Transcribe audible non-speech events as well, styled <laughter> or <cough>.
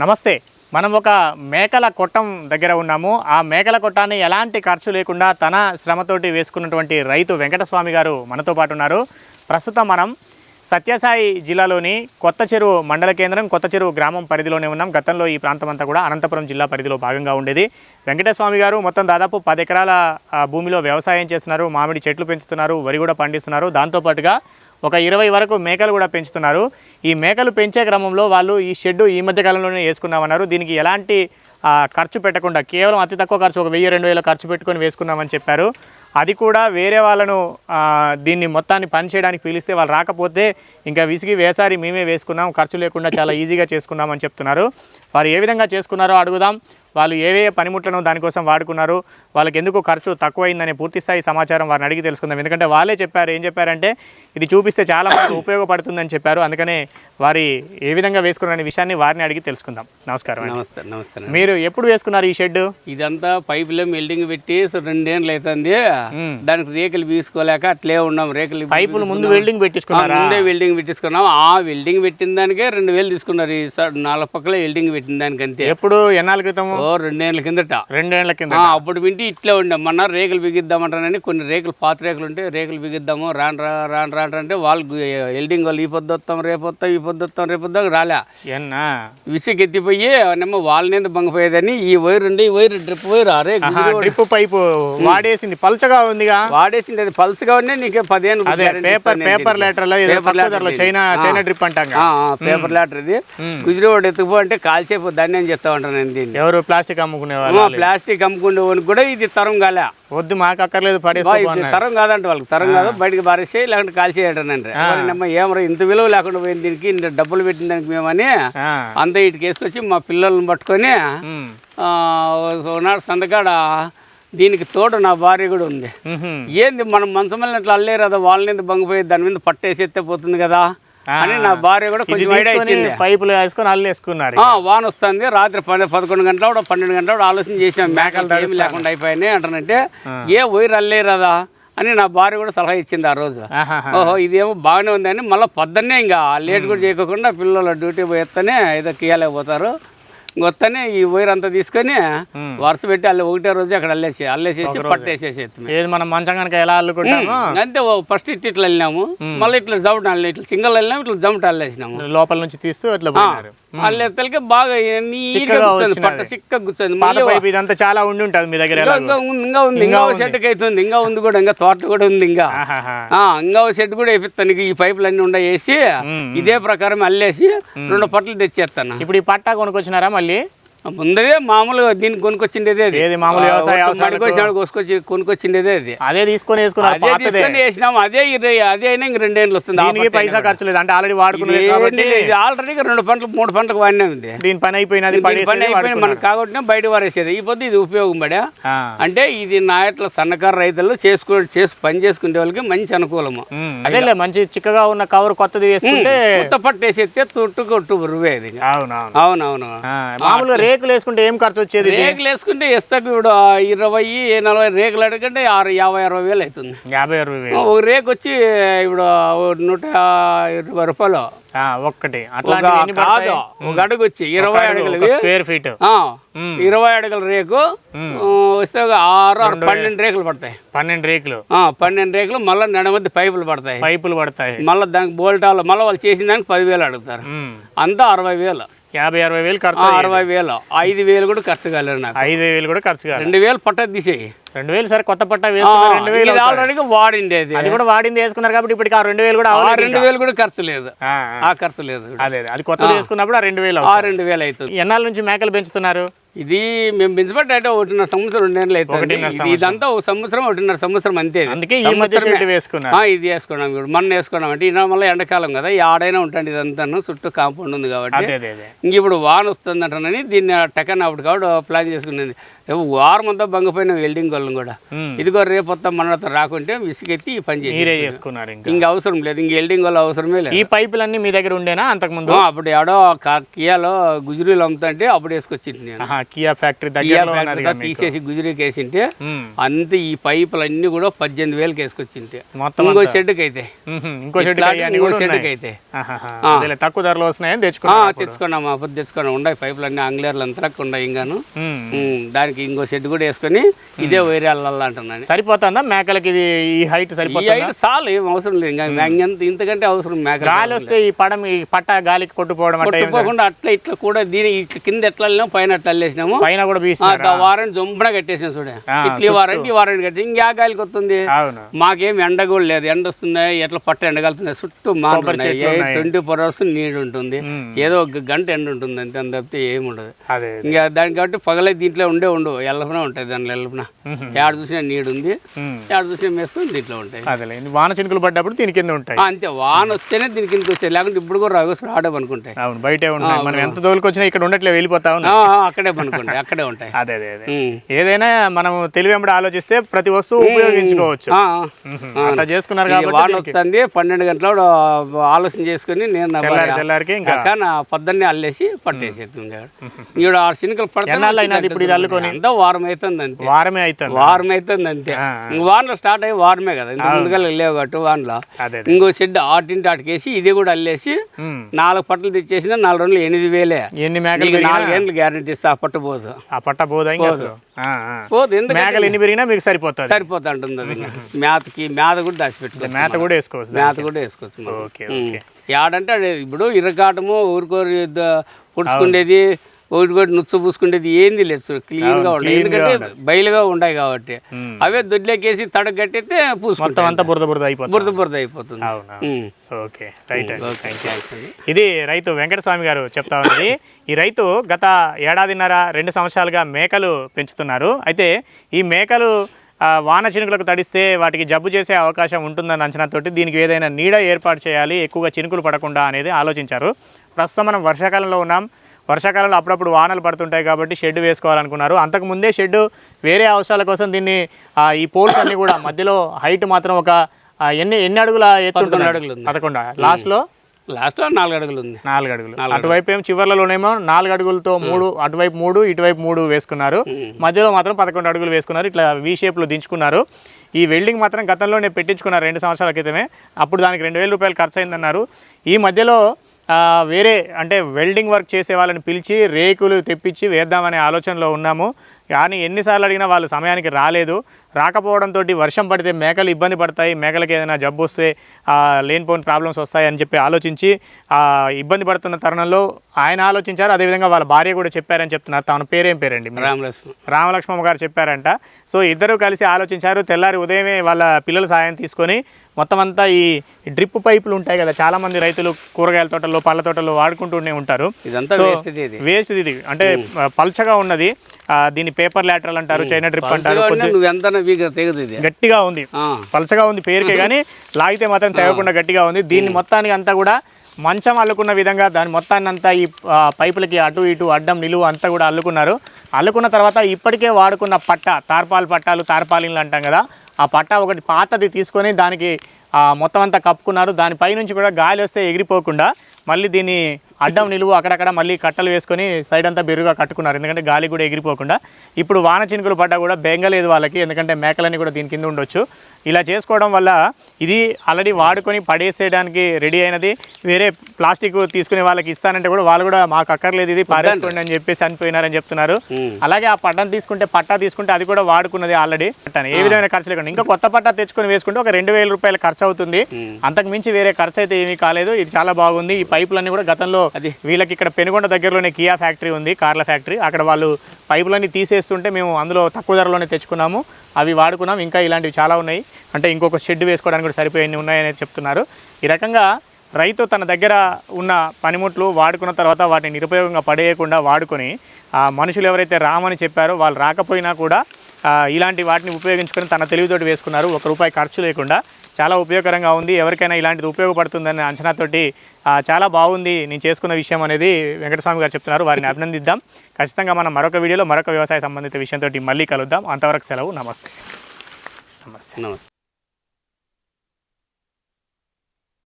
నమస్తే. మనం ఒక మేకల కొట్టం దగ్గర ఉన్నాము. ఆ మేకల కొట్టాన్ని ఎలాంటి ఖర్చు లేకుండా తన శ్రమతోటి వేసుకున్నటువంటి రైతు వెంకటస్వామి గారు మనతో పాటు ఉన్నారు. ప్రస్తుతం మనం సత్యసాయి జిల్లాలోని కొత్త చెరువు మండల కేంద్రం కొత్త చెరువు గ్రామం పరిధిలోనే ఉన్నాం. గతంలో ఈ ప్రాంతం అంతా కూడా అనంతపురం జిల్లా పరిధిలో భాగంగా ఉండేది. వెంకటస్వామి గారు మొత్తం దాదాపు పది ఎకరాల భూమిలో వ్యవసాయం చేస్తున్నారు. మామిడి చెట్లు పెంచుతున్నారు వరి కూడా పండిస్తున్నారు. దాంతోపాటుగా ఒక ఇరవై వరకు మేకలు కూడా పెంచుతున్నారు. ఈ మేకలు పెంచే క్రమంలో వాళ్ళు ఈ షెడ్ ఈ మధ్య కాలంలోనే వేసుకున్నామన్నారు. దీనికి ఎలాంటి ఖర్చు పెట్టకుండా కేవలం అతి తక్కువ ఖర్చు ఒక వెయ్యి రెండు వేల ఖర్చు పెట్టుకొని వేసుకున్నామని చెప్పారు. అది కూడా వేరే వాళ్ళను దీన్ని మొత్తాన్ని పని చేయడానికి పిలిస్తే వాళ్ళు రాకపోతే ఇంకా విసిగి వేసారి మేమే వేసుకున్నాం. ఖర్చు లేకుండా చాలా ఈజీగా చేసుకున్నామని చెప్తున్నారు. వారు ఏ విధంగా చేసుకున్నారో అడుగుదాం. వాళ్ళు ఏవే పనిముట్లను దానికోసం వాడుకున్నారు వాళ్ళకి ఎందుకు ఖర్చు తక్కువైందనే పూర్తి స్థాయి సమాచారం వారిని అడిగి తెలుసుకుందాం. ఎందుకంటే వాళ్ళే చెప్పారు ఏం చెప్పారంటే ఇది చూపిస్తే చాలా మందికి ఉపయోగపడుతుందని చెప్పారు. అందుకనే వారి ఏ విధంగా వేసుకున్నారనే విషయాన్ని వారిని అడిగి తెలుసుకుందాం. నమస్కారం. నమస్తే నమస్తే. మీరు ఎప్పుడు వేసుకున్నారు ఈ షెడ్ ఇదంతా పైపులో మెల్డింగ్ పెట్టి రెండేళ్ళు అవుతుంది. దానికి రేకులు పీసుకోలేక అట్లే ఉన్నాం. రేకులు పైపులు ముందు వెల్డింగ్ ఆ, పెట్టించుకున్నారా? ముందే వెల్డింగ్ పెట్టించుకున్నాం. ఆ వెల్డింగ్ పెట్టిన దానికే రెండు వేలు తీసుకున్నారు. ఈ నాలుగు పక్కల వెల్డింగ్ పెట్టిన దానికి అంతే. ఎప్పుడు? ఎన్నాళ్ళ క్రితం ఓ రెండేళ్ళ కిందట. రెండేళ్ళ కింద అప్పుడు వింటి ఇట్లే ఉండే. మొన్న రేకులు బిగిద్దామంటానని కొన్ని రేకులు పాత రేకులు ఉంటే రేకులు బిగిద్దాము రాను రా రాను రాను అంటే వాళ్ళు వెల్డింగ్ వాళ్ళు ఈ పొద్దు వస్తాం రేపు వస్తాం ఈ పొద్దు వస్తాం రేపు వస్తాం రాలే. ఎన్నా విసిగి ఎత్తిపోయి నేమో వాళ్ళనేది బంగపోయేదని ఈ వైర్ ఉండి ఈ వైర్ డ్రిప్ వైర్ అరే డ్రిప్ పైపు వాడేసింది. పల్చగా ఉందిగా? వాడేసింది. అది పల్స్గా ఉండే నీకే పదిహేను పేపర్ పేపర్. లెటర్లో ఏదో Paper తక్కువ letter ధరలో ఇది. చైనా. చైనా డ్రిప్ అంటాం పేపర్ లెటర్ ఇది. గుజరావాడు ఎత్తుకుపో అంటే కాల్చేపు దాన్ని అని చెప్తా ఉంటాను నేను దీన్ని. ఎవరు? ప్లాస్టిక్ అమ్ముకునే ఆ, వాళ్ళు. ప్లాస్టిక్ అమ్ముకునే కూడా ఇది తరం కాలే. వద్దు మాకు అక్కర్లేదు ఇది తరం కాదంట వాళ్ళకి తరం కాదు బయటకు బారేసి లేకుంటే కాల్చేయటనండి నమ్మ ఏమరా ఇంత విలువ లేకుండా పోయింది దీనికి ఇంత డబ్బులు పెట్టిన దానికి మేమని. అంతా ఇటుకి వేసుకొచ్చి మా పిల్లల్ని పట్టుకొని ఒకనాడు సందకాడ దీనికి తోడు నా భార్య కూడా ఉంది. ఏంది మనం మంచం మీద ఇట్లా అల్లేరు కదా వాళ్ళని ఎందుకు బంగిపోయి దాని మీద పట్టేసి ఎత్తే పోతుంది కదా? అని నా భార్య కూడా కొంచెం ఐడియా ఇచ్చింది. పైపులు వేసుకొని అల్లు వేసుకున్నారు ఆ, వాన వస్తుంది. రాత్రి పది పదకొండు గంటల కూడా పన్నెండు గంటల కూడా ఆలోచన చేసాం మేకలు ఏమి లేకుండా అయిపోయినాయి అంటానంటే ఏ వైర్ అల్లేరదా అని నా భార్య కూడా సలహా ఇచ్చింది ఆ రోజు. ఓహో ఇదేమో బాగానే ఉందని మళ్ళీ పొద్దున్నే ఇంకా లేట్ కూడా చేయకుండా పిల్లలు డ్యూటీ పోయేస్తేనే ఏదో కీయలేకపోతారు వస్తేనే ఈ వైర్ అంతా తీసుకొని వరుస పెట్టి అల్లి ఒకటే రోజు అక్కడ అల్లేసి అల్లేసేసి పట్టేసేసి ఏది మనం మంచం కనుక ఎలా అల్లుకుంటామో? అంతే ఫస్ట్ ఇట్ ఇట్లా వెళ్ళినాము మళ్ళీ ఇట్లా జమట అల్లి ఇట్లా సింగల్ వెళ్ళినాము ఇట్లా జమట అల్లేసినాము లోపల నుంచి తీస్తూ ఇట్లా అల్లెత్తలకి బాగా నీట్గా కూర్చొని. పట్ట చిక్కగా కూర్చొని మళ్ళీ ఇదంతా చాలా ఉండి ఉంటుంది మీ దగ్గర ఇంకా ఉంది ఇంకా షెడ్కి అవుతుంది ఇంకా ఉంది. కూడా ఇంకా తోట కూడా ఉంది ఇంకా. ఇంకా షెడ్ కూడా వేపిస్తాను. ఈ పైపులు అన్నీ ఉండ వేసి మ్మ్. ఇదే ప్రకారం అల్లేసి రెండు పట్లు తెచ్చేస్తాను. ఇప్పుడు ఈ పట్టా కొనుక్కొచ్చినారా మళ్ళీ? ನಲ್ಲಿ ముందే మామూలుగా దీనికి కొనుక్కొచ్చిండేదే అది. మామూలు వ్యవసాయ కోసుకొచ్చి కొనుక్కొచ్చిండేదే అది. అదే తీసుకొని వేసుకున్నారు అదే తీసుకొని అదే ఇరవై అదే అయినా ఇంక రెండేళ్ళు వస్తుంది దీనికి పట్టే పైసా ఖర్చు లేదు. అంటే ఆల్రెడీ ఇది? ఆల్రెడీ రెండు పంటలు మూడు పంటలకు వాడినా ఉంది దీని పని అయిపోయినది పని అయిపోయింది. మనకు కాబట్టి బయట వారేసేది ఈ పొద్దు ఇది ఉపయోగం పడా. అంటే ఇది నా ఇట్లా సన్నకారు రైతులు చేసుకో చేసి పని చేసుకునే వాళ్ళకి మంచి అనుకూలము. అదేలే మంచి చిక్కగా ఉన్న కవర్ కొత్తది వేసుకుంటే కొత్త పట్టేసేస్తే తొట్టు కొట్టు రువేది అవునవును. అవునవును. మామూలుగా రేకులు వేసుకుంటే ఏం ఖర్చు వచ్చేది? రేకులు వేసుకుంటే ఇస్తాకు ఇప్పుడు ఇరవై నలభై రేకులు అడగంటే ఆరు యాభై అరవై వేలు అవుతుంది. యాభై అరవై వేలు. ఒక రేకు వచ్చి ఇప్పుడు నూట ఇరవై రూపాయలు. ఆ, ఒక్కటి. ఎన్ని కాదు? ఒక అడుగు వచ్చి ఇరవై అడుగులు. స్క్వేర్ ఫీట్ ఆ, ఇరవై అడుగుల రేకు వస్తే ఒక ఆరు ఆరు పన్నెండు రేకులు పడతాయి. పన్నెండు రేకులు. ఆ, పన్నెండు రేకులు మళ్ళీ నడమధ్య పైపులు పడతాయి. పైపులు పడతాయి. మళ్ళీ దానికి బోల్టాలు మళ్ళీ వాళ్ళు చేసిన దానికి పదివేలు అడుగుతారు. అంతా అరవై వేలు. యాభై అరవై వేలు ఖర్చు. అరవై వేలు. ఐదు వేలు కూడా ఖర్చు కాలేదు నాకు. ఐదు వేలు కూడా ఖర్చు కాదు రెండు వేలు పట్ట తీసేయి. రెండు వేలు సరే కొత్త పట్ట వేసుకున్నారు రెండు వేలు. ఆల్రెడీ వాడిండేది. అది కూడా వాడింది వేసుకున్నారు కాబట్టి ఇప్పటికి ఆ రెండు వేలు కూడా రెండు వేలు కూడా ఖర్చు లేదు. ఆ, ఖర్చు లేదు. అదే అదే. కొత్తది వేసుకున్నప్పుడు ఆ రెండు వేలు ఆ. రెండు వేలు అవుతుంది. ఎన్నాళ్ళ నుంచి మేకలు పెంచుతున్నారు? ఇది మేము పెంచబట్టి అంటే ఒకటిన్నర సంవత్సరం రెండు నెలలు అవుతుంది ఇది ఇదంతా ఒక సంవత్సరం ఒకటిన్నర సంవత్సరం అంతే ఇది. అందుకే ఈ మధ్య ఆ, ఇది వేసుకున్నాం ఇప్పుడు. మొన్న వేసుకున్నాం అంటే ఈయన మళ్ళీ ఎండాకాలం కదా ఈ ఆడైనా ఉంటుంది ఇదంతా చుట్టూ కాంపౌండ్ ఉంది కాబట్టి. ఇంక ఇప్పుడు వాన వస్తుంది అంటానని దీన్ని టెకన్ అప్పుడు కాబట్టి ప్లాన్ చేసుకునేది. ఏవో వారం అంతా బంగపోయిన వెల్డింగ్ వాళ్ళం కూడా. ఇదిగో రేపు వస్తాం మన రాకుంటే విసిగెత్తి ఈ పని చేసి చేసుకున్నారు ఇంకా. అవసరం లేదు ఇంక వెల్డింగ్ వాళ్ళ అవసరమే లేదు. ఈ పైపులన్నీ మీ దగ్గర ఉండేనా అంతకుముందు? ఆ, అప్పుడు ఎవడో కియాలో గుజరీలు అమ్ముతుంటే అప్పుడు వేసుకొచ్చింది నేను. Kia factory. తీసేసి గుజరీకి వేసింటే. అంతే ఈ పైపులు అన్ని కూడా పద్దెనిమిది వేలకి వేసుకొచ్చింటే. మొత్తం ఇంకో షెడ్కి అయితే ఇంకో షెడ్ ఇంకో షెడ్కి అయితే తక్కువ ధరలో వస్తున్నాయని ఆ, తెచ్చుకున్నాను తెచ్చుకున్నాం అప్పుడు తెచ్చుకున్నాం. ఉన్నాయి పైపులు అన్ని ఆంగ్లేర్లు అంతా ఉన్నాయి ఇంకాను ఉమ్. దానికి ఇంకో షెడ్ కూడా వేసుకొని ఇదే వైరే అల్లాల అంటున్నాను. సరిపోతుందా? మేకలకి ఇది ఈ హైట్ సరిపోతుందా? చాలు ఏం అవసరం లేదు. ఇంకా ఇంకెంత ఇంతకంటే అవసరం మేక గాలి వస్తే ఈ పడం ఈ పట్ట గాలికి కొట్టుకోవడం కొట్టుకోకుండా అట్లా ఇట్లా కూడా దీని ఇట్లా కింద ఎట్లా వెళ్ళినాం పైన అట్లా వెళ్ళేసినాము పైన కూడా వారం జొంపున కట్టేసాం చూడ. ఇట్లా వారంటీ ఈ వారంటీ కట్టి ఇంకా గాలికి వస్తుంది. మాకేం ఎండ కూడా లేదు. ఎండ వస్తుంది? ఎట్లా పట్ట ఎండగలుతుంది? చుట్టూ ఉన్నాయి. ట్వంటీ ఫోర్ అవర్స్ నీడు ఉంటుంది. ఉమ్. ఏదో ఒక గంట ఎండ ఉంటుంది అంతే అంత తప్పితే ఏమి ఉండదు ఇంకా దానికి కాబట్టి పగలే దీంట్లో ఉండే ఉండవు ఎల్లపున ఉంటాయి దాంట్లో ఎల్లపున. ఏడ చూసినా నీడు ఉంది. ఏడ చూసినా మేసుకొని దీంట్లో ఉంటాయి. వాన చినుకులు పడ్డప్పుడు దీని కింద ఉంటాయి. అంతే వాన వస్తేనే దీని కిందకి వచ్చాయి లేకుంటే ఇప్పుడు కూడా రాగు రాడే అనుకుంటాయి అవును బయటే ఉంటాయి మనం ఎంత తోలుకొచ్చినా ఇక్కడ ఉండట్లే వెళ్ళిపోతా అక్కడే పనుకుంటాయి అక్కడే ఉంటాయి. <laughs> అదే అదే. ఏదైనా మనం తెలివి ఆలోచిస్తే ప్రతి వస్తువు ఉపయోగించుకోవచ్చు. అట్లా చేసుకున్నారు కాబట్టి వాన వస్తుంది పన్నెండు గంటల ఆలోచన చేసుకుని నేను పొద్దున్నే అల్లేసి పట్టేసేస్తుంది ఈవిడ ఆరు ఎన్నాళ్ళు అయినది ఇప్పుడు ఇది అల్లుకొని? అంతా వారం అవుతుంది అంతే వారమే అవుతుంది వారం అవుతుంది అంతే వానలో స్టార్ట్ అయ్యి వారమే కదా. ఇంత ముందుగా లేవు కాబట్టి వానలో ఇంకో షెడ్ ఆటింటి ఆటికేసి ఇది కూడా అల్లేసి. నాలుగు పట్టలు తెచ్చేసిన నాలుగు రోజులు ఎనిమిది వేలే. ఎన్ని మేకలు నాలుగేళ్ళు గ్యారెంటీ ఇస్తా ఆ పట్టు పోదు. ఆ పట్ట పోదా. పోదు. ఎందుకంటే మేకలు ఎన్ని పెరిగినా మీకు సరిపోతుంది. సరిపోతా ఉంటుంది అది. మేతకి మేత కూడా దాచిపెట్టుకో మేత కూడా వేసుకోవచ్చు మేత కూడా వేసుకోవచ్చు. ఓకే. ఓకే. యాడంటే అది ఇప్పుడు ఇరకాటము ఊరుకోరు పుడుచుకునేది ఒకటి ఒకటి నుచ్చు పూసుకునేది ఏంది లేదు చూడు క్లీన్గా ఉంటాయి clean గా ఎందుకంటే బయలుగా ఉన్నాయి కాబట్టి. అవే దొడ్లేకేసి మొత్తం పూసుకుంటాం అంతా. బురద బురద అయిపోతుంది. బురద బురద అయిపోతుంది. ఓకే రైట్ ఇది రైతు వెంకటస్వామి గారు చెప్తా ఉన్నది. ఈ రైతు గత ఏడాదిన్నర రెండు సంవత్సరాలుగా మేకలు పెంచుతున్నారు. అయితే ఈ మేకలు వాన చినుకులకు తడిస్తే వాటికి జబ్బు చేసే అవకాశం ఉంటుందన్న అంచనాతోటి దీనికి ఏదైనా నీడ ఏర్పాటు చేయాలి ఎక్కువగా చినుకులు పడకుండా అనేది ఆలోచించారు. ప్రస్తుతం మనం వర్షాకాలంలో ఉన్నాం. వర్షాకాలంలో అప్పుడప్పుడు వానలు పడుతుంటాయి కాబట్టి షెడ్ వేసుకోవాలనుకున్నారు. అంతకు ముందే షెడ్ వేరే అవసరాల కోసం దీన్ని ఈ పోల్స్ అన్ని కూడా మధ్యలో హైట్ మాత్రం ఒక ఎన్ని ఎన్ని అడుగుల అడుగులు. పదకొండ? లాస్ట్లో? లాస్ట్ నాలుగు అడుగులు ఉంది. నాలుగు అడుగులు. అటువైపు ఏమో చివర్లలోనేమో నాలుగు అడుగులతో మూడు అటువైపు మూడు ఇటువైపు మూడు వేసుకున్నారు. మధ్యలో మాత్రం పదకొండు అడుగులు వేసుకున్నారు. ఇట్లా వి షేప్లో దించుకున్నారు. ఈ వెల్డింగ్ మాత్రం గతంలోనే పెట్టించుకున్నారు రెండు సంవత్సరాల క్రితమే. అప్పుడు దానికి రెండు వేల రూపాయలు ఖర్చు అయిందన్నారు. ఈ మధ్యలో వేరే అంటే వెల్డింగ్ వర్క్ చేసే వాళ్ళని పిలిచి రేకులు తెప్పించి వేద్దామనే ఆలోచనలో ఉన్నాము. కానీ ఎన్నిసార్లు అడిగినా వాళ్ళు సమయానికి రాలేదు. రాకపోవడంతో వర్షం పడితే మేకలు ఇబ్బంది పడతాయి. మేకలకి ఏదైనా జబ్బు వస్తే లేనిపోని ప్రాబ్లమ్స్ వస్తాయి అని చెప్పి ఆలోచించి ఇబ్బంది పడుతున్న తరుణంలో ఆయన ఆలోచించారు. అదేవిధంగా వాళ్ళ భార్య కూడా చెప్పారని చెప్తున్నారు. తన పేరేం పేరండి? రామలక్ష్మి. రామలక్ష్మమ్మ గారు చెప్పారంట. సో ఇద్దరు కలిసి ఆలోచించారు. తెల్లారి ఉదయమే వాళ్ళ పిల్లల సాయం తీసుకొని మొత్తం అంతా ఈ డ్రిప్ పైపులు ఉంటాయి కదా చాలా మంది రైతులు కూరగాయల తోటల్లో పళ్ళ తోటల్లో వాడుకుంటూనే ఉంటారు. వేస్ట్ ఇది వేస్ట్ ఇది. అంటే ఆ, పల్చగా ఉన్నది. ఆ, దీన్ని పేపర్ లాటరల్ అంటారు చైనా డ్రిప్ అంటారు గట్టిగా ఉంది. పలచగా ఉంది పేరుకే కానీ లాగితే మాత్రం తెగకుండా గట్టిగా ఉంది. దీన్ని మొత్తానికి అంతా కూడా మంచం అల్లుకున్న విధంగా దాని మొత్తాన్ని అంతా ఈ పైపులకి అటు ఇటు అడ్డం నిలువు అంతా కూడా అల్లుకున్నారు. అల్లుకున్న తర్వాత ఇప్పటికే వాడుకున్న పట్ట తార్పాలు పట్టాలు తార్పాలిన్లు అంటాం కదా ఆ పట్ట ఒకటి పాతది తీసుకొని దానికి ఆ, మొత్తం అంతా కప్పుకున్నారు. దానిపై నుంచి కూడా గాలి వస్తే ఎగిరిపోకుండా మళ్ళీ దీన్ని అడ్డం నిలువు అక్కడక్కడ మళ్ళీ కట్టలు వేసుకొని సైడ్ అంతా బెరుగా కట్టుకున్నారు. ఎందుకంటే గాలి కూడా ఎగిరిపోకుండా. ఇప్పుడు వాన చినుకులు పడ్డా కూడా బెంగలేదు వాళ్ళకి ఎందుకంటే మేకలన్నీ కూడా దీని కింద ఉండొచ్చు. ఇలా చేసుకోవడం వల్ల ఇది ఆల్రెడీ వాడుకొని పడేసేయడానికి రెడీ అయినది. వేరే ప్లాస్టిక్ తీసుకునే వాళ్ళకి ఇస్తానంటే కూడా వాళ్ళు కూడా మాకు అక్కర్లేదు ఇది పారేసుకోండి అని చెప్పేసి అనిపోయినారని చెప్తున్నారు. అలాగే ఆ పట్టను తీసుకుంటే పట్టా తీసుకుంటే అది కూడా వాడుకున్నది ఆల్రెడీ పట్టాను ఏ విధమైన ఖర్చు లేకుండా. ఇంకా కొత్త పట్టా తెచ్చుకొని వేసుకుంటే ఒక రెండు వేల రూపాయల ఖర్చు అవుతుంది. అంతకు మించి వేరే ఖర్చు అయితే ఏమీ కాలేదు. ఇది చాలా బాగుంది. ఈ పైపులన్నీ కూడా గతంలో అది. వీళ్ళకి ఇక్కడ పెనుగొండ దగ్గరలోనే కియా ఫ్యాక్టరీ ఉంది కార్ల ఫ్యాక్టరీ. అక్కడ వాళ్ళు పైపులన్నీ తీసేస్తుంటే మేము అందులో తక్కువ ధరలోనే తెచ్చుకున్నాము. అవి వాడుకున్నాం. ఇంకా ఇలాంటివి చాలా ఉన్నాయి. అంటే ఇంకొక షెడ్ వేసుకోవడానికి కూడా సరిపోయి ఉన్నాయని చెప్తున్నారు. ఈ రకంగా రైతు తన దగ్గర ఉన్న పనిముట్లు వాడుకున్న తర్వాత వాటిని నిరుపయోగంగా పడేయకుండా వాడుకొని ఆ మనుషులు ఎవరైతే రామని చెప్పారో వాళ్ళు రాకపోయినా కూడా ఇలాంటి వాటిని ఉపయోగించుకొని తన తెలివితోటి వేసుకున్నారు. ఒక రూపాయి ఖర్చు లేకుండా. చాలా ఉపయోగకరంగా ఉంది. ఎవరికైనా ఇలాంటిది ఉపయోగపడుతుందని అంచనాతోటి చాలా బాగుంది నేను చేసుకున్న విషయం అనేది వెంకటస్వామి గారు చెప్తున్నారు. వారిని అభినందిద్దాం. ఖచ్చితంగా మనం మరొక వీడియోలో మరొక వ్యవసాయ సంబంధిత విషయంతో మళ్ళీ కలుద్దాం. అంతవరకు సెలవు. నమస్తే. నమస్తే నమస్తే.